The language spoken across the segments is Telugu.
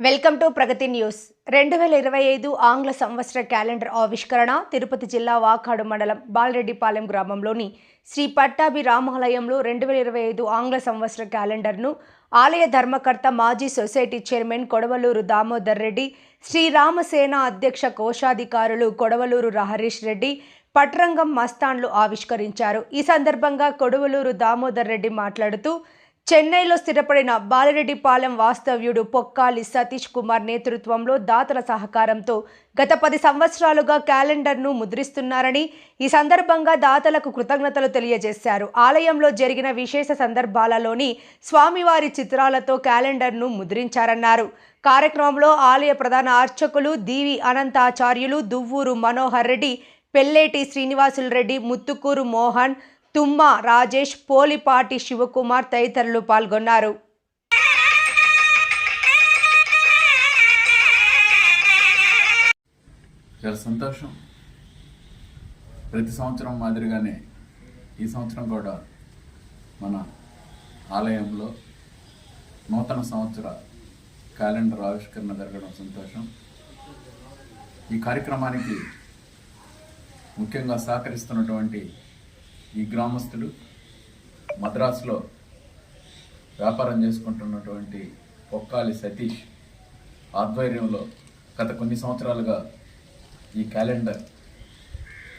Welcome to Pragathi news. రెండు వేల ఇరవై ఐదు ఆంగ్ల సంవత్సర క్యాలెండర్ ఆవిష్కరణ తిరుపతి జిల్లా వాకాడు మండలం బాలరెడ్డిపాలెం గ్రామంలోని శ్రీ పట్టాభి రామాలయంలో రెండు వేల ఇరవై ఐదు ఆంగ్ల సంవత్సర క్యాలెండర్ను ఆలయ ధర్మకర్త మాజీ సొసైటీ చైర్మన్ కొడవలూరు దామోదర్ రెడ్డి శ్రీరామసేన అధ్యక్ష కోశాధికారులు కొడవలూరు హరీష్ రెడ్డి పట్రంగం మస్తాన్లు ఆవిష్కరించారు. ఈ సందర్భంగా కొడవలూరు దామోదర్ రెడ్డి మాట్లాడుతూ చెన్నైలో స్థిరపడిన బాలిరెడ్డిపాలెం వాస్తవ్యుడు పొక్కాలి సతీష్ కుమార్ నేతృత్వంలో దాతల సహకారంతో గత పది సంవత్సరాలుగా క్యాలెండర్ను ముద్రిస్తున్నారని ఈ సందర్భంగా దాతలకు కృతజ్ఞతలు తెలియజేశారు. ఆలయంలో జరిగిన విశేష సందర్భాలలోని స్వామివారి చిత్రాలతో క్యాలెండర్ను ముద్రించారన్నారు. కార్యక్రమంలో ఆలయ ప్రధాన అర్చకులు దీవి అనంతాచార్యులు దువ్వూరు మనోహర్ రెడ్డి పెల్లేటి శ్రీనివాసులు రెడ్డి ముత్తుకూరు మోహన్ తుమ్మ రాజేష్ పోలిపాటి శివకుమార్ తదితరులు పాల్గొన్నారు. చాలా సంతోషం. ప్రతి సంవత్సరం మాదిరిగానే ఈ సంవత్సరం కూడా మన ఆలయంలో నూతన సంవత్సర క్యాలెండర్ ఆవిష్కరణ జరగడం సంతోషం. ఈ కార్యక్రమానికి ముఖ్యంగా సహకరిస్తున్నటువంటి ఈ గ్రామస్తులు మద్రాసులో వ్యాపారం చేసుకుంటున్నటువంటి పొక్కాలి సతీష్ ఆధ్వర్యంలో గత కొన్ని సంవత్సరాలుగా ఈ క్యాలెండర్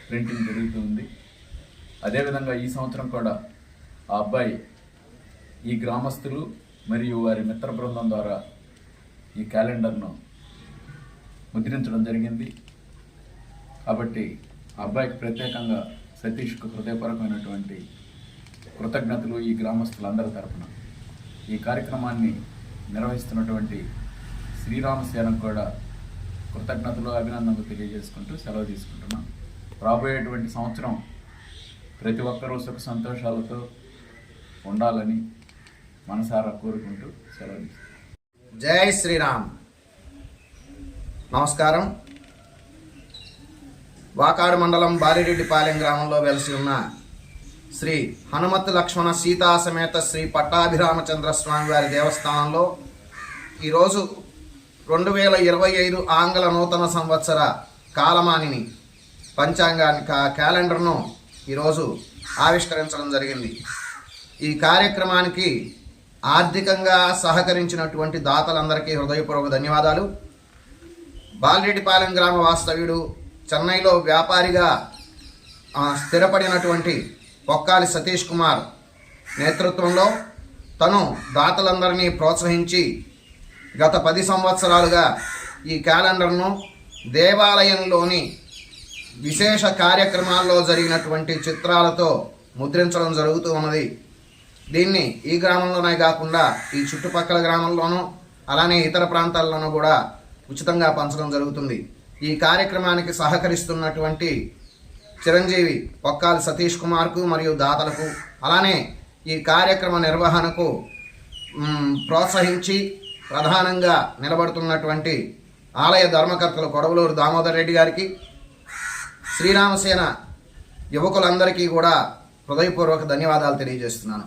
ప్రింటింగ్ జరుగుతుంది. అదేవిధంగా ఈ సంవత్సరం కూడా ఆ అబ్బాయి ఈ గ్రామస్తులు మరియు వారి మిత్ర బృందం ద్వారా ఈ క్యాలెండర్ను ముద్రించడం జరిగింది. కాబట్టి ఆ అబ్బాయికి ప్రత్యేకంగా సతీష్కు హృదయపూర్వకమైనటువంటి కృతజ్ఞతలు ఈ గ్రామస్తులందరి తరపున. ఈ కార్యక్రమాన్ని నిర్వహిస్తున్నటువంటి శ్రీరామ కూడా కృతజ్ఞతలు అభినందనలు తెలియజేసుకుంటూ సెలవు తీసుకుంటున్నాం. రాబోయేటువంటి సంవత్సరం ప్రతి ఒక్కరూ సుఖ సంతోషాలతో ఉండాలని మనసారా కోరుకుంటూ సెలవు జై శ్రీరామ్. నమస్కారం. వాకాడు మండలం బాలిరెడ్డిపాలెం గ్రామంలో వెలసి ఉన్న శ్రీ హనుమత్ లక్ష్మణ సీతా సమేత శ్రీ పట్టాభిరామచంద్ర స్వామి వారి దేవస్థానంలో ఈరోజు రెండు వేల ఇరవై ఐదు ఆంగ్ల నూతన సంవత్సర కాలమానిని పంచాంగాన్ని క్యాలెండర్ను ఈరోజు ఆవిష్కరించడం జరిగింది. ఈ కార్యక్రమానికి ఆర్థికంగా సహకరించినటువంటి దాతలందరికీ హృదయపూర్వక ధన్యవాదాలు. బాలిరెడ్డిపాలెం గ్రామ వాస్తవ్యుడు చెన్నైలో వ్యాపారిగా స్థిరపడినటువంటి పొక్కాలి సతీష్ కుమార్ నేతృత్వంలో తను దాతలందరినీ ప్రోత్సహించి గత పది సంవత్సరాలుగా ఈ క్యాలెండర్ను దేవాలయంలోని విశేష కార్యక్రమాల్లో జరిగినటువంటి చిత్రాలతో ముద్రించడం జరుగుతూ ఉన్నది. దీన్ని ఈ గ్రామంలోనే కాకుండా ఈ చుట్టుపక్కల గ్రామంలోనూ అలానే ఇతర ప్రాంతాల్లోనూ కూడా ఉచితంగా పంచడం జరుగుతుంది. ఈ కార్యక్రమానికి సహకరిస్తున్నటువంటి చిరంజీవి పొక్కాలి సతీష్ కుమార్కు మరియు దాతలకు అలానే ఈ కార్యక్రమ నిర్వహణకు ప్రోత్సహించి ప్రధానంగా నిలబడుతున్నటువంటి ఆలయ ధర్మకర్తలు కొడవలూరు దామోదర్ రెడ్డి గారికి శ్రీరామసేన యువకులందరికీ కూడా హృదయపూర్వక ధన్యవాదాలు తెలియజేస్తున్నాను.